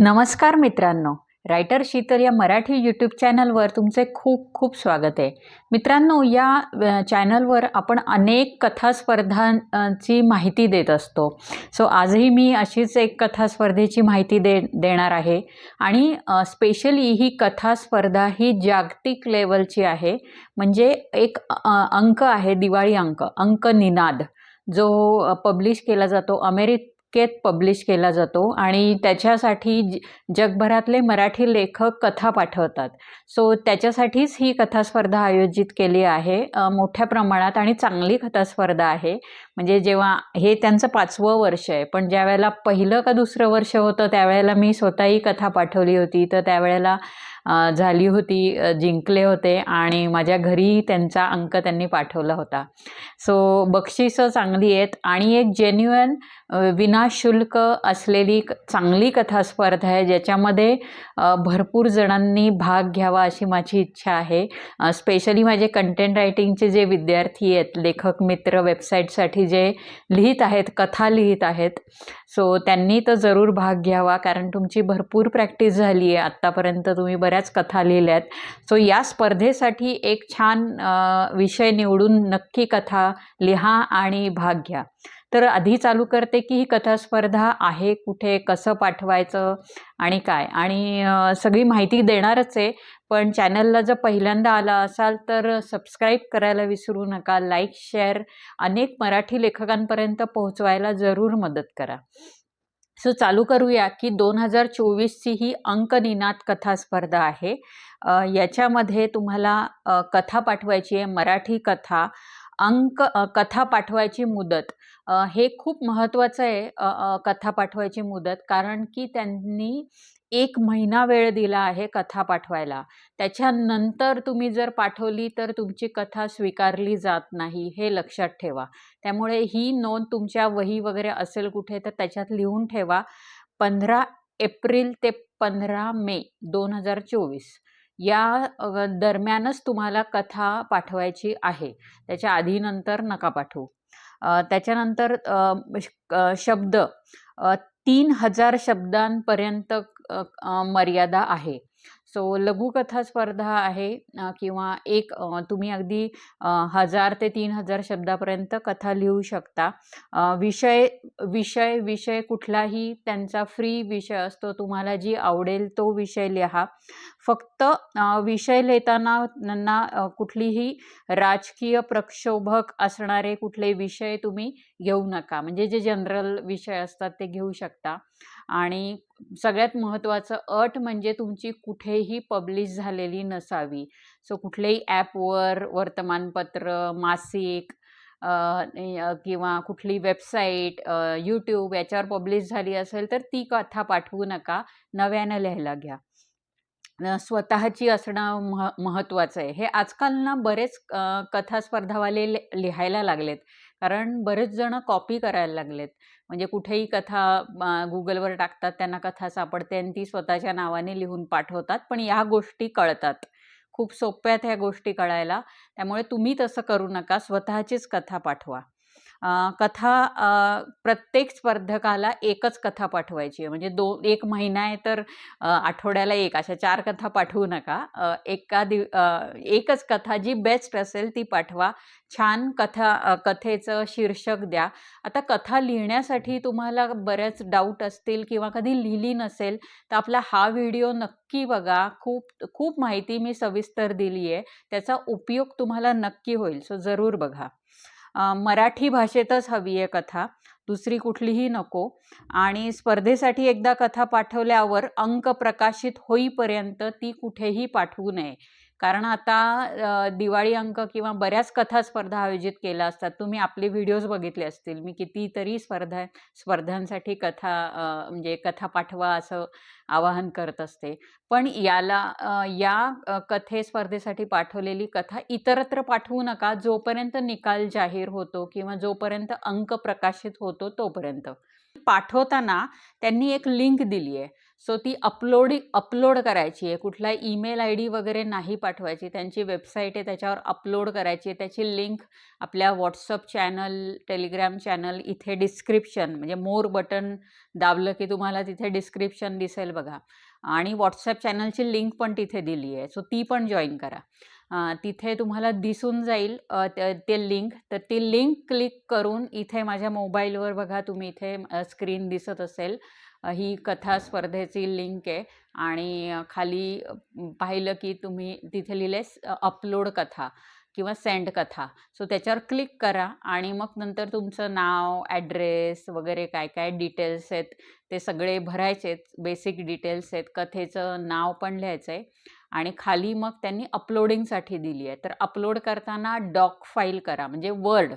नमस्कार मित्रांनो. रायटर शीतल या मराठी यूट्यूब चॅनलवर तुमचे खूप खूप स्वागत आहे. मित्रांनो या चॅनलवर आपण अनेक कथास्पर्धांची माहिती देत असतो. सो आजही मी अशीच एक कथा स्पर्धेची माहिती दे देणार आहे. आणि स्पेशली ही कथास्पर्धा ही जागतिक लेवलची आहे. म्हणजे एक अंक आहे दिवाळी अंक अंक निनाद जो पब्लिश केला जातो केत पब्लिश केला जातो आणि त्याच्यासाठी ज- जगभरातले मराठी लेखक कथा पाठवतात. सो त्याच्यासाठीच ही कथा स्पर्धा आयोजित केली आहे. मोठ्या प्रमाणात आणि चांगली कथास्पर्धा आहे. म्हणजे जेव्हा हे त्यांचं पाचवं वर्ष आहे. पण ज्यावेळेला पहिलं का दुसरं वर्ष होतं त्यावेळेला मी स्वतःही कथा पाठवली होती. तर त्यावेळेला झाली होती जिंकले होते आणि माझ्या घरी त्यांचा अंक त्यांनी पाठवला होता. सो बक्षिसं चांगली आहेत आणि एक जेन्युअन विनाशुल्क असलेली क- चांगली कथा स्पर्धा आहे ज्याच्यामध्ये भरपूर जणांनी भाग घ्यावा अशी माझी इच्छा आहे. स्पेशली माझे कंटेंट रायटिंगचे जे विद्यार्थी आहेत लेखक मित्र वेबसाईटसाठी जे लिहित आहेत कथा लिहित आहेत सो त्यांनी तर जरूर भाग घ्यावा कारण तुमची भरपूर प्रॅक्टिस झाली आहे. आत्तापर्यंत तुम्ही बऱ्याच कथा लिहिल्या आहेत. सो या स्पर्धेसाठी एक छान विषय निवडून नक्की कथा लिहा आणि भाग घ्या. तर आधी चालू करते की ही कथा स्पर्धा आहे कुठे कसं पाठवायचं आणि काय? आणि सगळी माहिती देणारच आहे पण चॅनलला जर पहिल्यांदा आला असाल तर सबस्क्राईब करायला विसरू नका लाईक शेअर अनेक मराठी लेखकांपर्यंत पोहोचवायला जरूर मदत करा. सो चालू करूया की दोन हजार चोवीसची ही अंकनिनाद कथा स्पर्धा आहे याच्यामध्ये तुम्हाला कथा पाठवायची आहे मराठी कथा. अंक कथा पाठवायची मुदत. हे खूप महत्त्वाचं आहे कथा पाठवायची मुदत. कारण की त्यांनी एक महिना वेळ दिला आहे कथा पाठवायला. त्याच्यानंतर तुम्ही जर पाठवली तर तुमची कथा स्वीकारली जात नाही हे लक्षात ठेवा. त्यामुळे ही नोंद तुमच्या वही वगैरे असेल कुठे तर त्याच्यात लिहून ठेवा. पंधरा एप्रिल ते पंधरा मे दोन हजार चोवीस. या दरम्यानच तुम्हाला कथा पाठवायची आहे. त्याच्या आधी नंतर नका पाठवू. त्याच्यानंतर श- शब्द तीन हजार शब्दांपर्यंत मर्यादा आहे. सो लघुकथा स्पर्धा आहे किंवा एक तुम्ही अगदी हजार ते तीन हजार शब्दापर्यंत कथा लिहू शकता. विषय विषय विषय कुठलाही त्यांचा फ्री विषय असतो तुम्हाला जी आवडेल तो विषय लिहा. फक्त विषय लिहिताना त्यांना कुठलीही राजकीय प्रक्षोभक असणारे कुठले विषय तुम्ही घेऊ नका. म्हणजे जे जनरल विषय असतात ते घेऊ शकता. आणि सगळ्यात महत्त्वाचं अट म्हणजे तुमची कुठेही पब्लिश झालेली नसावी. सो कुठल्याही ॲपवर वर्तमानपत्र मासिक किंवा कुठली वेबसाईट यूट्यूब याच्यावर पब्लिश झाली असेल तर ती कथा पाठवू नका. नव्यानं लिहायला घ्या. स्वतःची असणं मह महत्त्वाचं आहे. हे आजकाल ना बरेच कथा स्पर्धावाले लिहायला लागलेत. कारण बरेच जण कॉपी करायला लागलेत. म्हणजे कुठेही कथा गुगलवर टाकतात त्यांना कथा सापडते आणि ती स्वतःच्या नावाने लिहून पाठवतात. पण या गोष्टी कळतात. खूप सोप्या आहेत ह्या गोष्टी कळायला. त्यामुळे तुम्ही तसं करू नका. स्वतःचीच कथा पाठवा. कथा प्रत्येक स्पर्धकाला एकच कथा पाठवायची आहे. म्हणजे दो एक महिना आहे तर आठवड्याला एक अशा चार कथा पाठवू नका. एका दिव एकच कथा जी बेस्ट असेल ती पाठवा. छान कथा कथेचं शीर्षक द्या. आता कथा लिहिण्यासाठी तुम्हाला बऱ्याच डाऊट असतील किंवा कधी लिहिली नसेल तर आपला हा व्हिडिओ नक्की बघा. खूप खूप माहिती मी सविस्तर दिली आहे त्याचा उपयोग तुम्हाला नक्की होईल. सो जरूर बघा. मराठी भाषेतच हवी आहे कथा. दुसरी कुठलीही नको. आणि स्पर्धेसाठी एकदा कथा पाठवल्यावर अंक प्रकाशित होईपर्यंत ती कुठेही पाठवू नये. कारण आता दिवाळी अंक किंवा बऱ्याच कथा स्पर्धा आयोजित केल्या असतात. तुम्ही आपले व्हिडिओज बघितले असतील. मी कितीतरी स्पर्धा स्पर्धांसाठी कथा म्हणजे कथा पाठवा असं आवाहन करत असते. पण याला या कथे स्पर्धेसाठी पाठवलेली कथा इतरत्र पाठवू नका. जोपर्यंत निकाल जाहीर होतो किंवा जोपर्यंत अंक प्रकाशित होतो तोपर्यंत. पाठवताना त्यांनी एक लिंक दिली आहे सो ती अपलोडिंग अपलोड करायची आहे. कुठला ईमेल आय डी वगैरे नाही पाठवायची. त्यांची वेबसाईट आहे त्याच्यावर अपलोड करायची आहे. त्याची लिंक आपल्या व्हॉट्सअप चॅनल टेलिग्राम चॅनल इथे डिस्क्रिप्शन म्हणजे मोर बटन दाबलं की तुम्हाला तिथे डिस्क्रिप्शन दिसेल बघा. आणि व्हॉट्सअप चॅनलची लिंक पण तिथे दिली आहे. सो ती पण जॉईन करा. तिथे तुम्हाला दिसून जाईल ते लिंक. तर ती लिंक क्लिक करून इथे माझ्या मोबाईलवर बघा तुम्ही इथे स्क्रीन दिसत असेल. ही कथा स्पर्धेची लिंक आहे. आणि खाली पाहिलं की तुम्ही तिथे लिहिले अपलोड कथा किंवा सेंड कथा. सो त्याच्यावर क्लिक करा आणि मग नंतर तुमचं नाव ॲड्रेस वगैरे काय काय डिटेल्स आहेत ते सगळे भरायचे आहेत. बेसिक डिटेल्स आहेत. कथेचं नाव पण लिहायचं आहे. आणि खाली मग त्यांनी अपलोडिंगसाठी दिली आहे. तर अपलोड करताना डॉक फाईल करा. म्हणजे वर्ड.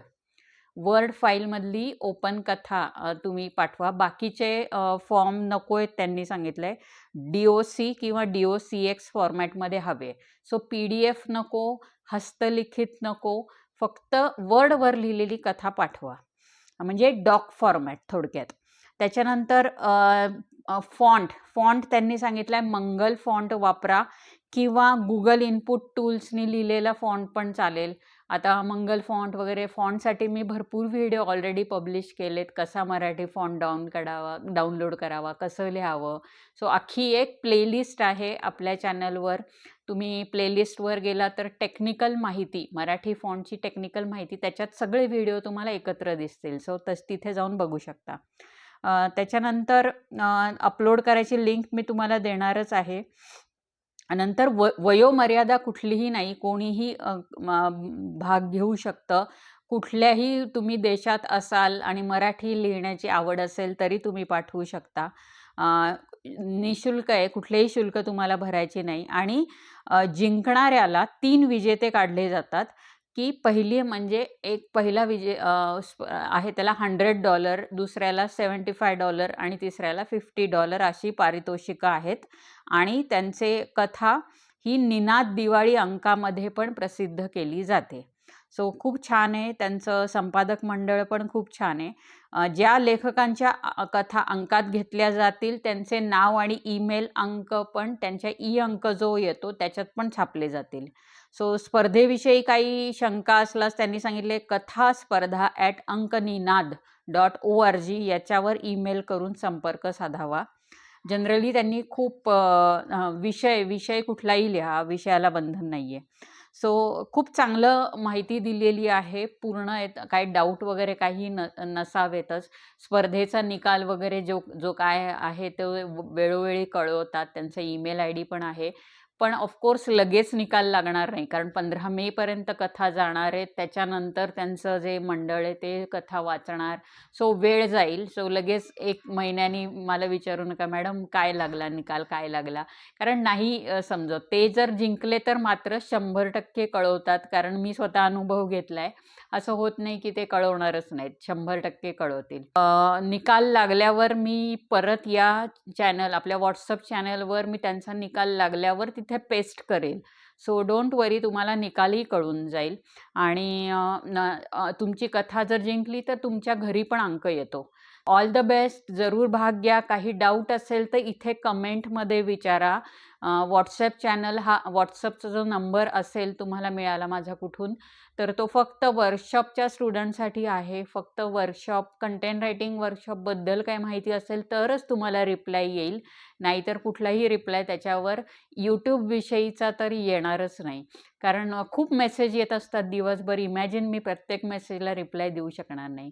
वर्ड फाईलमधली ओपन कथा तुम्ही पाठवा. बाकीचे फॉर्म नको आहेत त्यांनी सांगितलं आहे डी ओ सी किंवा डी ओ सी एक्स फॉर्मॅटमध्ये हवे. सो पी डी एफ नको हस्तलिखित नको फक्त वर्डवर लिहिलेली कथा पाठवा. म्हणजे डॉक फॉर्मॅट थोडक्यात. त्याच्यानंतर फॉन्ट फॉन्ट त्यांनी सांगितलं आहे मंगल फॉन्ट वापरा किंवा गुगल इनपुट टूल्सनी लिहिलेला फॉन्ट पण चालेल. आता मंगल फॉन्ट वगैरे फॉन्टसाठी मी भरपूर व्हिडिओ ऑलरेडी पब्लिश केलेत. कसा मराठी फॉन्ट डाऊन काढावा डाउनलोड करावा कसं लिहावं. सो अख्खी एक प्लेलिस्ट आहे आपल्या चॅनलवर तुम्ही प्लेलिस्टवर गेला तर टेक्निकल माहिती मराठी फॉन्टची टेक्निकल माहिती त्याच्यात सगळे व्हिडिओ तुम्हाला एकत्र दिसतील. सो तस तिथे जाऊन बघू शकता. त्याच्यानंतर अपलोड करायची लिंक मी तुम्हाला देणारच आहे. नंतर व वयोमर्यादा कुठलीही नाही कोणीही भाग घेऊ शकतं. कुठल्याही तुम्ही देशात असाल आणि मराठी लिहिण्याची आवड असेल तरी तुम्ही पाठवू शकता. निशुल्क आहे कुठलेही शुल्क तुम्हाला भरायचे नाही. आणि जिंकणाऱ्याला तीन विजेते काढले जातात. की पहिली म्हणजे एक पहिला विजय स्प- आहे त्याला हंड्रेड डॉलर दुसऱ्याला सेवन्टी फाय डॉलर आणि तिसऱ्याला फिफ्टी डॉलर अशी पारितोषिकं आहेत. आणि त्यांचे कथा ही निनाद दिवाळी अंकामध्ये पण प्रसिद्ध केली जाते. सो खूप छान आहे. त्यांचं संपादक मंडळ पण खूप छान आहे. ज्या लेखकांच्या कथा अंकात घेतल्या जातील त्यांचे नाव आणि ईमेल अंक पण त्यांच्या ई अंक जो येतो त्याच्यात पण छापले जातील. सो स्पर्धेविषयी काही शंका असल्यास त्यांनी सांगितले कथा स्पर्धा at Ankaninad dot O R G याच्यावर ईमेल करून संपर्क साधावा. जनरली त्यांनी खूप विषय विषय कुठलाही लिहा विषयाला बंधन नाही आहे सो खूप चांगलं माहिती दिलेली आहे. पूर्ण काय काही डाऊट वगैरे काही न नसावेतच. स्पर्धेचा निकाल वगैरे जो जो काय आहे तो वेळोवेळी कळवतात. त्यांचा ईमेल आय डी पण आहे. पण ऑफकोर्स लगेच निकाल लागणार नाही. कारण पंधरा मेपर्यंत कथा जाणार आहेत त्याच्यानंतर त्यांचं जे मंडळ आहे ते कथा वाचणार. सो वेळ जाईल. सो लगेच एक महिन्यानी मला विचारू नका मॅडम काय लागला निकाल? काय लागला? कारण नाही समजत. ते जर जिंकले तर मात्र शंभर टक्के कळवतात. कारण मी स्वतः अनुभव घेतला आहे असं होत नाही की ते कळवणारच नाहीत. शंभर टक्के कळवतील. निकाल लागल्यावर मी परत या चॅनल आपल्या व्हॉट्सअप चॅनलवर मी त्यांचा निकाल लागल्यावर तिथे पेस्ट करेल. सो डोंट वरी तुम्हाला निकालही कळून जाईल. आणि तुमची कथा जर जिंकली तर तुमच्या घरी पण अंक येतो. ऑल द बेस्ट जरूर भाग घ्या. काही डाऊट असेल तर इथे कमेंटमध्ये विचारा. व्हॉट्सॲप चॅनल हा व्हॉट्सअपचा जो नंबर असेल तुम्हाला मिळाला माझा कुठून तर तो फक्त वर्कशॉपच्या स्टुडंटसाठी आहे. फक्त वर्कशॉप कंटेंट रायटिंग वर्कशॉपबद्दल काही माहिती असेल तरच तुम्हाला रिप्लाय येईल. नाहीतर कुठलाही रिप्लाय त्याच्यावर यूट्यूबविषयीचा तर येणारच नाही. कारण खूप मेसेज येत असतात दिवसभर. इमॅजिन मी प्रत्येक मेसेजला रिप्लाय देऊ शकणार नाही.